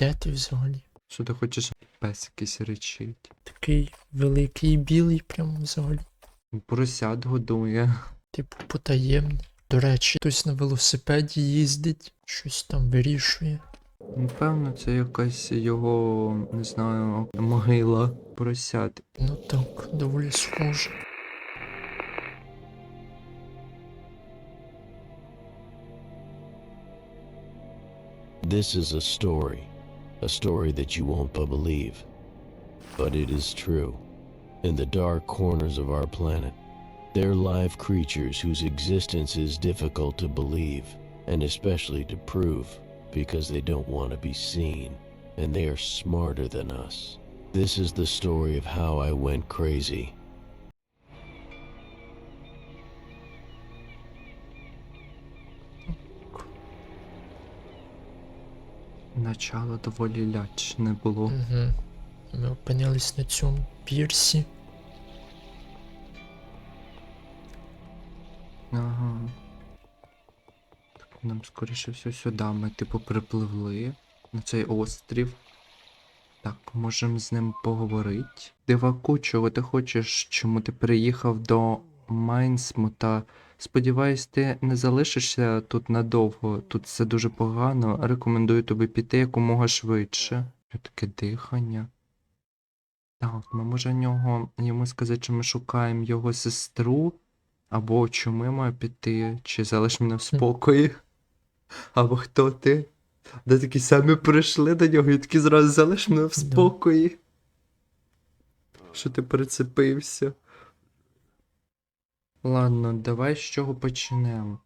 Де ти взагалі? Що ти хочеш пес якийсь речить? Такий великий білий прям взагалі. Поросят годує. Типу потаємний. До речі, хтось на велосипеді їздить, щось там вирішує. Напевно, це якась його, не знаю, могила поросят. Ну так, доволі схоже. This is a story, a story that you won't believe. But it is true. In the dark corners of our planet, there live creatures whose existence is difficult to believe, and especially to prove, because they don't want to be seen, and they are smarter than us. This is the story of how I went crazy. Начало доволі лячне було. Угу. Ми опинились на цьому пірсі. Ага. Так нам скоріше все сюди. Ми типу припливли на цей острів. Так, можемо з ним поговорити. Диваку, чого ти хочеш, чому ти приїхав до Майнсмута? Сподіваюсь, ти не залишишся тут надовго. Тут все дуже погано. Рекомендую тобі піти якомога швидше. Що таке дихання? Так, ми може нього йому сказати, що ми шукаємо його сестру. Або чому я маю піти? Чи залиш мене в спокої? Або хто ти? Де такі самі прийшли до нього і такі зразу залиш мене в спокої. Що ти прицепився? Ладно, давай з чого почнемо.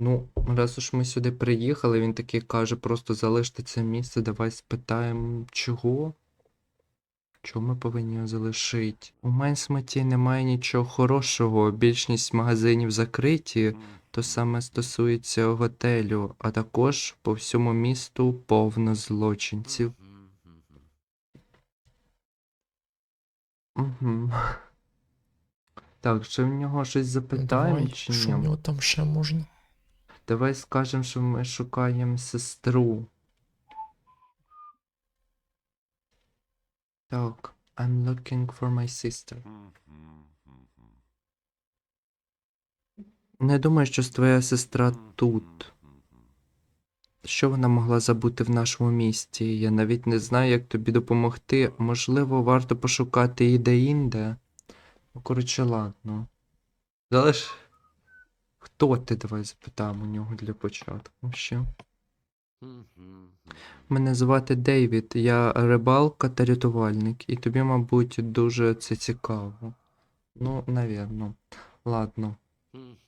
Ну, раз уж ми сюди приїхали, він такий каже, просто залиште це місце, давай спитаємо, чого? Чого ми повинні його залишити? У Майнсметі немає нічого хорошого, більшість магазинів закриті, то саме стосується готелю, а також по всьому місту повно злочинців. Угу. Так, чи в нього щось запитаємо, Давай, чи що в нього там ще можна? Давай скажемо, що ми шукаємо сестру. Так, I'm looking for my sister. Не думаю, що твоя сестра тут. Що вона могла забути в нашому місті? Я навіть не знаю, як тобі допомогти. Можливо, варто пошукати її де-інде. Ну, коротше, ладно. Залиш. Хто ти? Давай запитаємо у нього для початку ще. Мене звати Дейвід, я рибалка та рятувальник, і тобі, мабуть, дуже це цікаво. Ну, навірно. Ладно.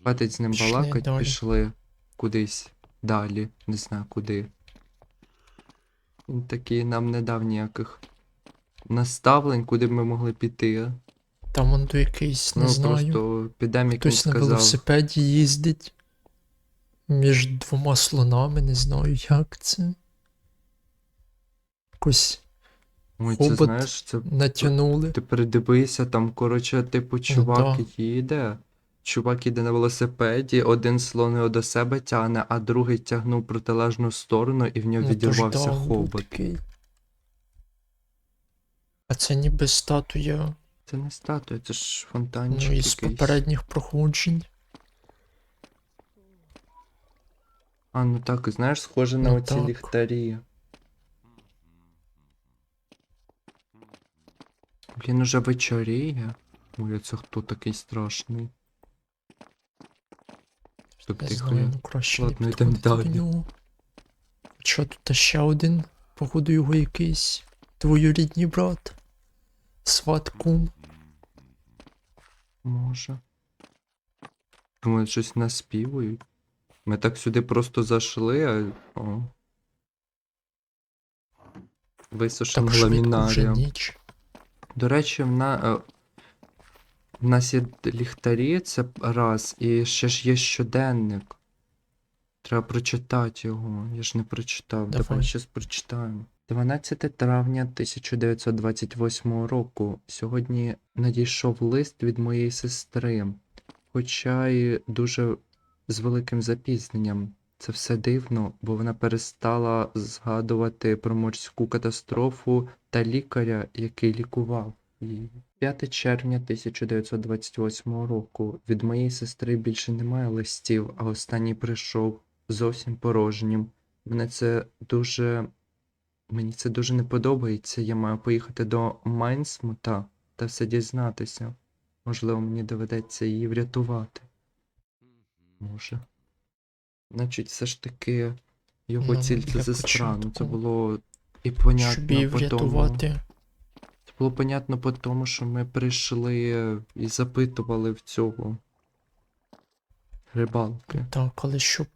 Хватить з ним Пішли балакать, далі. пішли кудись далі, не знаю куди. Він такий нам не дав ніяких наставлень, куди б ми могли піти. Там он до якийсь, не ну, знаю. просто підемо, як він на сказав. велосипеді їздить. Між двома слонами, не знаю, як це. Якось Ой, це хобот знаєш, це натягнули. Ти придивися, там, коротше, типу, чувак їде. Чувак їде на велосипеді, один слон його до себе тягне, а другий тягнув протилежну сторону і в нього Ну, то ж відірвався да, був хобот. такий. А це ніби статуя Це не статуя, це ж ну, фонтанчик із якийсь. попередніх проходжень. А, ну так, знаєш, схоже на Ну оці так. ліхтарі. Блін, уже вечоріє. Ой, це хто такий страшний? Так Не тихо. знаю, ну краще Ладно, не йдемо підходити до нього. Що тут ще один? Походу його якийсь двоюрідний брат. Сват кум. Може. Думаю, щось наспівують. Ми так сюди просто зайшли, а. О. Ламінарієм. ніч. До речі, в, на... е, в нас є ліхтарі, це раз, і ще ж є щоденник. Треба прочитати його. Я ж не прочитав. Давай, Давай. щас прочитаємо. 12 травня 1928 року. Сьогодні надійшов лист від моєї сестри, хоча й дуже з великим запізненням. Це все дивно, бо вона перестала згадувати про морську катастрофу та лікаря, який лікував її. 5 червня 1928 року. Від моєї сестри більше немає листів, а останній прийшов зовсім порожнім. Мене це дуже. Мені це дуже не подобається. Я маю поїхати до Майнсмута та все дізнатися. Можливо, мені доведеться її врятувати. Може. Значить, все ж таки його Ну, ціль це сестра. Ну це було і понятно її по тому. Це було понятно по тому, що ми прийшли і запитували в цього рибалки. Так, але щоб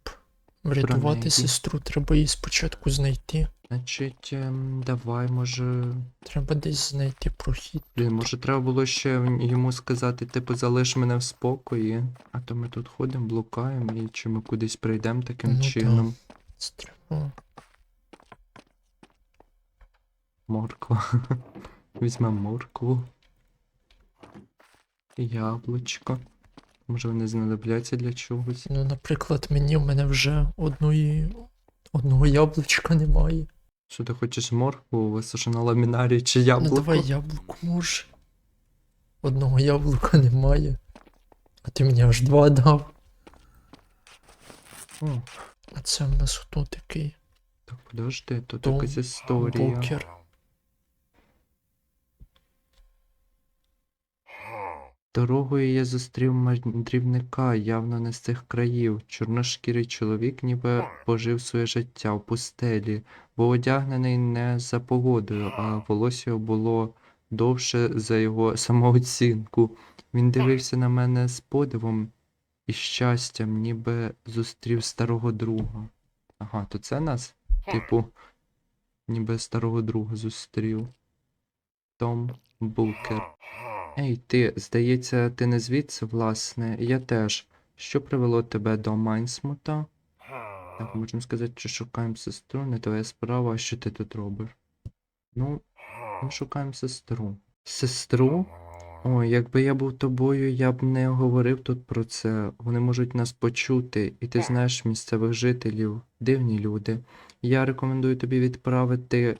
врятувати сестру, треба її спочатку знайти. Значить, ем, давай, може. Треба десь знайти прохід. Блін, може треба було ще йому сказати, типу, залиш мене в спокої, а то ми тут ходимо, блукаємо і чи ми кудись прийдемо таким Ну, да. чином. Це Треба. Морква. Візьмемо моркву. Яблучко. Може вони знадобляться для чогось. Ну, наприклад, мені в мене вже одної, одного яблучка немає. Що ти хочеш моркву, висушену ламінарі чи Ну давай яблуко може. Одного яблука немає. А ти мені аж два дав. О, А це в нас хто такий? так подожди, тут якась історія. Бокер. Дорогою я зустрів мандрівника, явно не з цих країв. Чорношкірий чоловік ніби пожив своє життя в пустелі, був одягнений не за погодою, а волосся було довше за його самооцінку. Він дивився на мене з подивом і щастям, ніби зустрів старого друга. Ага, то це нас, типу, ніби старого друга зустрів. Том Букер. Ей, ти, здається, ти не звідси, власне, я теж. Що привело тебе до Майнсмута? Так, можемо сказати, що шукаємо сестру, не твоя справа, а що ти тут робиш? Ну, ми шукаємо сестру. Сестру? Ой, якби я був тобою, я б не говорив тут про це. Вони можуть нас почути, і ти знаєш місцевих жителів, дивні люди. Я рекомендую тобі відправити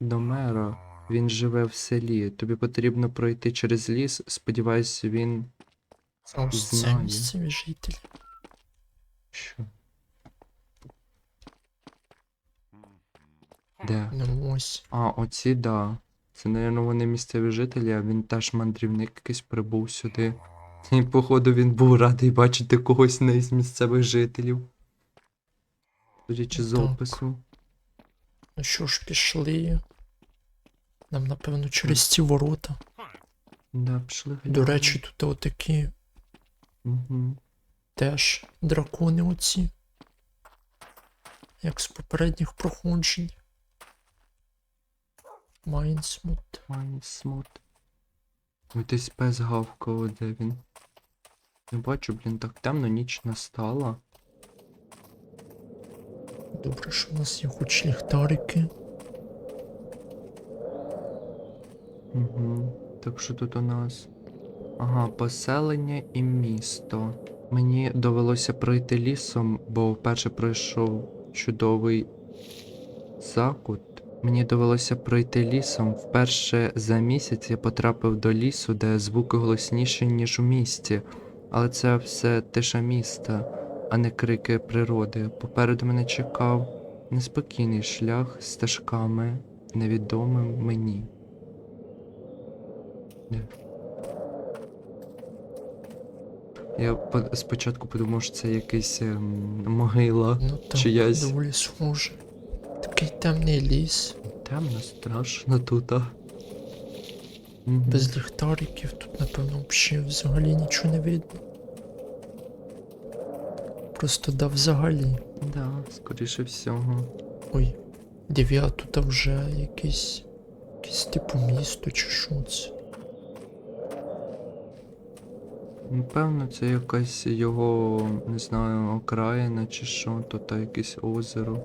до мера. Він живе в селі. Тобі потрібно пройти через ліс. Сподіваюсь, він. Це місцеві жителі. Що? Де? Ну ось. А, оці, да. Це, напевно, вони місцеві жителі, а він теж мандрівник якийсь прибув сюди. І, походу, він був радий бачити когось не із місцевих жителів. Судячи з опису. Ну що ж, пішли. Нам, напевно, через ці ворота. Да, пішли. До речі, тут отакі Угу. теж дракони оці. Як з попередніх проходжень. Майнсмут. Майнсмут. Ой, десь пес гавкав, де він. Не бачу, блін, так темно, ніч настала. Добре, що в нас є хоч ліхтарики. Угу. Так що тут у нас? Ага, поселення і місто. Мені довелося пройти лісом, бо вперше пройшов чудовий закут. Мені довелося пройти лісом. Вперше за місяць я потрапив до лісу, де звуки голосніші, ніж у місті. Але це все тиша міста, а не крики природи. Попереду мене чекав неспокійний шлях стежками, невідомим мені. Я по- спочатку подумав, що це якась ем, могила. Ну так, Чиясь. доволі схоже. Такий темний ліс, Темно, страшно тут. а. Без ліхтариків, тут, напевно, взагалі, нічого не видно. Просто да взагалі. Да, скоріше всього. Ой, див'я, тут вже якесь. Якесь типу місто чи що це. Напевно, це якась його, не знаю, окраїна чи що, то та якесь озеро.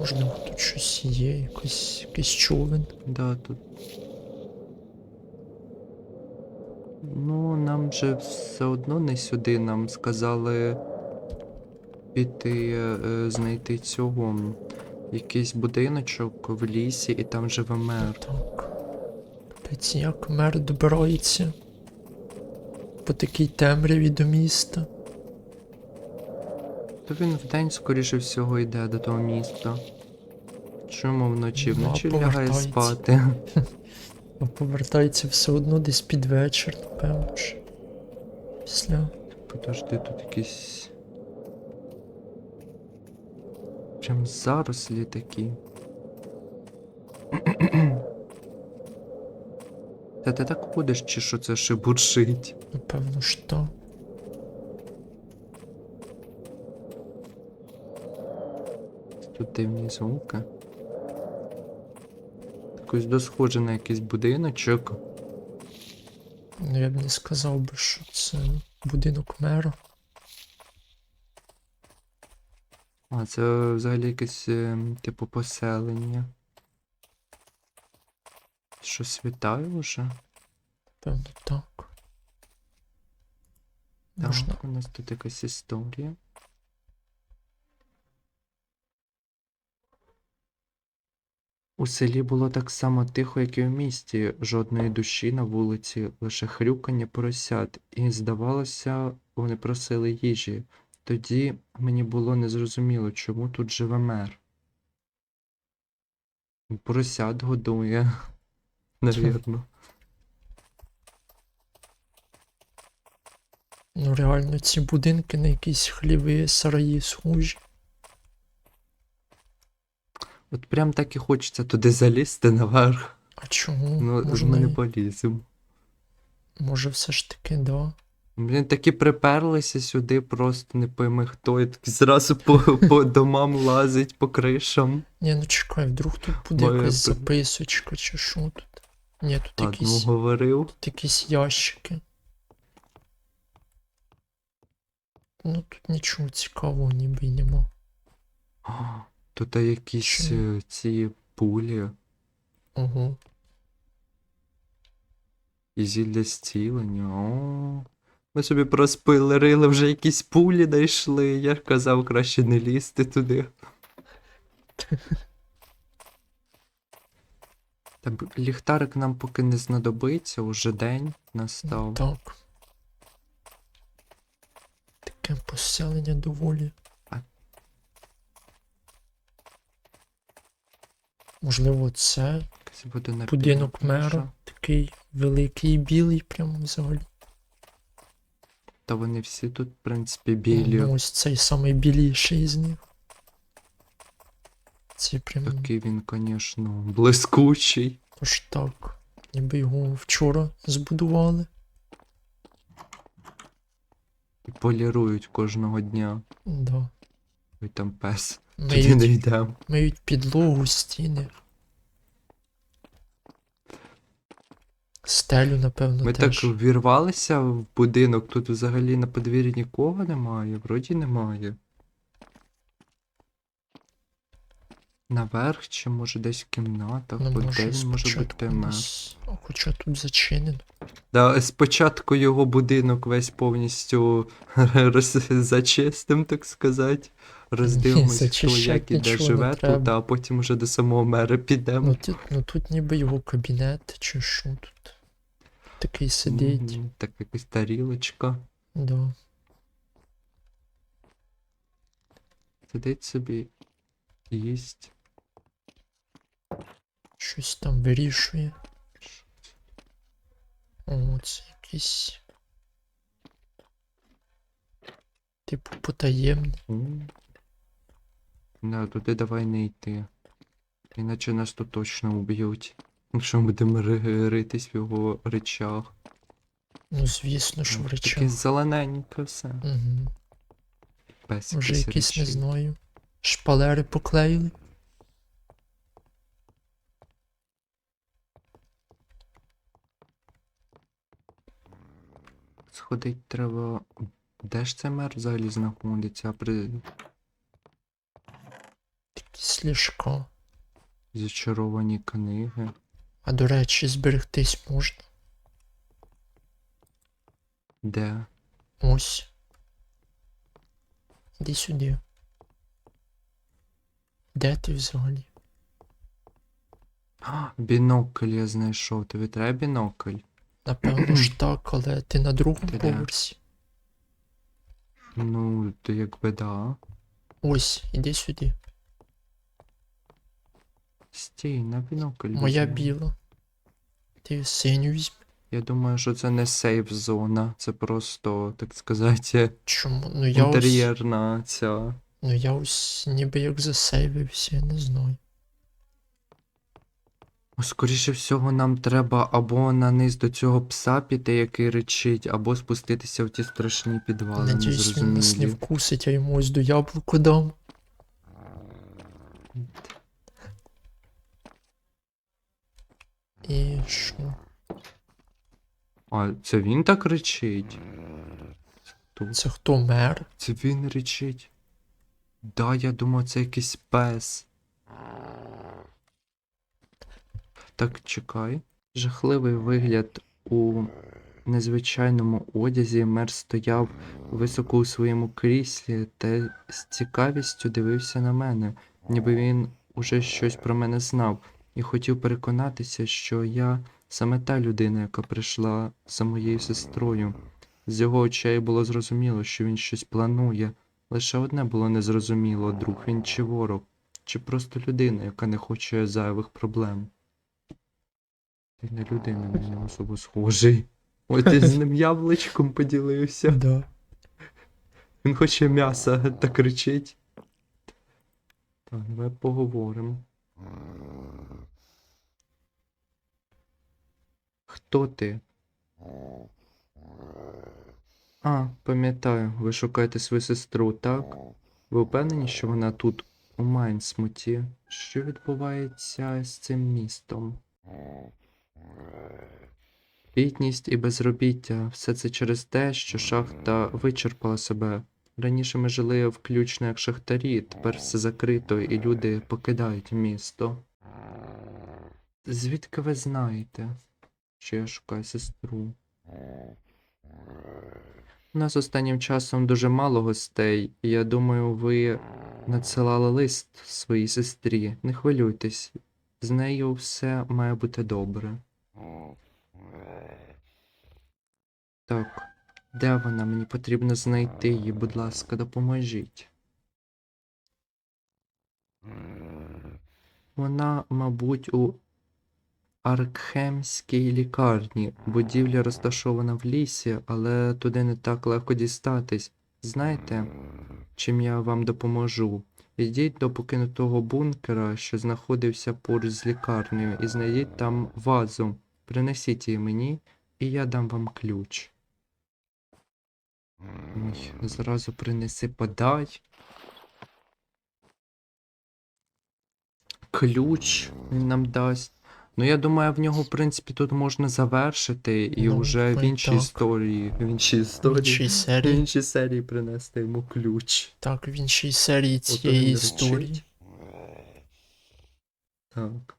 Можливо, тут щось є, якийсь, якийсь човен. Да, тут. Ну, нам же все одно не сюди. Нам сказали піти е, е, знайти цього. Якийсь будиночок в лісі, і там живе мер. Так. Капець, як мер добирається по такій темряві до міста. То він вдень, скоріше всього, йде до того міста. Чому вночі? Ну, Вночі лягає спати. А повертається все одно десь під вечір, напевно ж. Після. Подожди, тут якісь. Прям зарослі такі. Та ти так ходиш, чи що це шебуршить? Напевно так. Тут дивні звуки. Якось досхоже на якийсь будиночок. Ну я б не сказав би, що це будинок мера. А, це взагалі якесь, ем, типу, поселення. Що світає вже? Певно, так. Можна. Так, у нас тут якась історія. У селі було так само тихо, як і в місті, жодної душі на вулиці, лише хрюкання поросят, і, здавалося, вони просили їжі. Тоді мені було незрозуміло, чому тут живе мер. Поросят годує, навірно. Ну реально ці будинки на якісь хліви, сараї схожі. От прям так і хочеться туди залізти наверх. А чому? Ну, може, ми не поліземо. може все ж таки, да. Блін, такі приперлися сюди, просто не пойми хто, і такі зразу по, по домам лазить, по кришам. Ні, ну чекай, вдруг тут буде Моя якась записочка чи що тут. Ні, тут Одну якісь, говорив. тут якісь ящики. Ну тут нічого цікавого ніби й нема. А, Тут якісь Що? е, ці пулі Ого. і зілля зцілення. О, ми собі проспойлерили, вже якісь пулі знайшли. Я ж казав, краще не лізти туди. Так, ліхтарик нам поки не знадобиться, уже день настав. Так. Таке поселення доволі. А- Можливо, це буде на будинок мера. Такий великий білий, прямо взагалі. Та вони всі тут, в принципі, білі. Ну, ось цей самий біліший з них. Це прям Такий він, звісно, блискучий. аж так. Ніби його вчора збудували. І полірують кожного дня. Да. Ой, там пес. Тоді не йдемо. миють підлогу, стіни. Стелю, напевно, Ми теж. так ввірвалися в будинок, тут взагалі на подвір'ї нікого немає, вроді немає. Наверх чи може десь в кімнатах, Ну, може, він може спочатку бути А Хоча тут зачинено. Да, спочатку його будинок весь повністю роз... зачистим, так сказати. Роздивимось, хто зачищать як і де нічого не живе тут, а потім вже до самого мера підемо. Ну, тут, ну тут ніби його кабінет, чи що тут. Такий сидить. Мгм, Так якась тарілочка. Да. Сидить собі, їсть. Щось там вирішує. О, це якийсь. Типу потаємний. Да, туди давай не йти. Іначе нас тут точно уб'ють. Якщо ми будемо ри- ритись в його речах. Ну, звісно, що в Таке речах. зелененьке все. Угу. Песики Вже якісь, не знаю. Шпалери поклеїли. Сходить треба. Де ж цей мер взагалі знаходиться? При Якісь ліжка. зачаровані книги. А до речі, зберегтись можна. Де? Ось. Іди сюди. Де ти взагалі? А, бінокль я знайшов. Тобі треба бінокль? Напевно ж так, але ти на другому Ти де? поверсі. Ну, то якби да. Ось, іди сюди. Стій, на бінокль. Моя візьми. біла. Ти синю візьми. Я думаю, що це не сейф зона, це просто, так сказати, Чому? Ну я ось, інтер'єрна ця. ну я ось ніби як засейвився, я не знаю. О, Скоріше всього, нам треба або на низ до цього пса піти, який речить, або спуститися в ті страшні підвали, Надіюсь, він нас не вкусить, а йому ось до яблуку дам. І що? А це він так речить? Тут. Це хто мер? Це він речить. Да, я думав, це якийсь пес. Так, чекай. Жахливий вигляд у незвичайному одязі мер стояв високо у своєму кріслі та з цікавістю дивився на мене, ніби він уже щось про мене знав, і хотів переконатися, що я саме та людина, яка прийшла за моєю сестрою. З його очей було зрозуміло, що він щось планує. Лише одне було незрозуміло, друг він чи ворог, чи просто людина, яка не хоче зайвих проблем. Ти не людина, він на особу схожий. От ти з ним яблучком поділився. Да. Він хоче м'яса та кричить. Так, давай поговоримо. Хто ти? А, пам'ятаю, ви шукаєте свою сестру, так? Ви впевнені, що вона тут, у Майнсмуті? Що відбувається з цим містом? Бідність і безробіття все це через те, що шахта вичерпала себе. Раніше ми жили включно як шахтарі, тепер все закрито і люди покидають місто. Звідки ви знаєте, що я шукаю сестру? У нас останнім часом дуже мало гостей, і я думаю, ви надсилали лист своїй сестрі. Не хвилюйтесь, з нею все має бути добре. Так, де вона? Мені потрібно знайти її, будь ласка, допоможіть. Вона, мабуть, у Аркхемській лікарні. Будівля розташована в лісі, але туди не так легко дістатись. Знаєте, чим я вам допоможу? Йдіть до покинутого бункера, що знаходився поруч з лікарнею, і знайдіть там вазу. Принесіть її мені, і я дам вам ключ. Зразу принеси подай. Ключ він нам дасть. Ну, я думаю, в нього, в принципі, тут можна завершити і Ну, вже в іншій так. історії. В іншій В історії. іншій В серії. іншій серії принести йому ключ. Так, в іншій серії цієї історії. Так.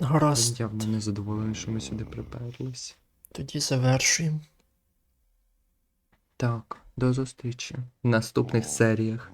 Гаразд, явно не задоволений, що ми сюди приперлись. тоді завершуємо. Так, до зустрічі в наступних серіях.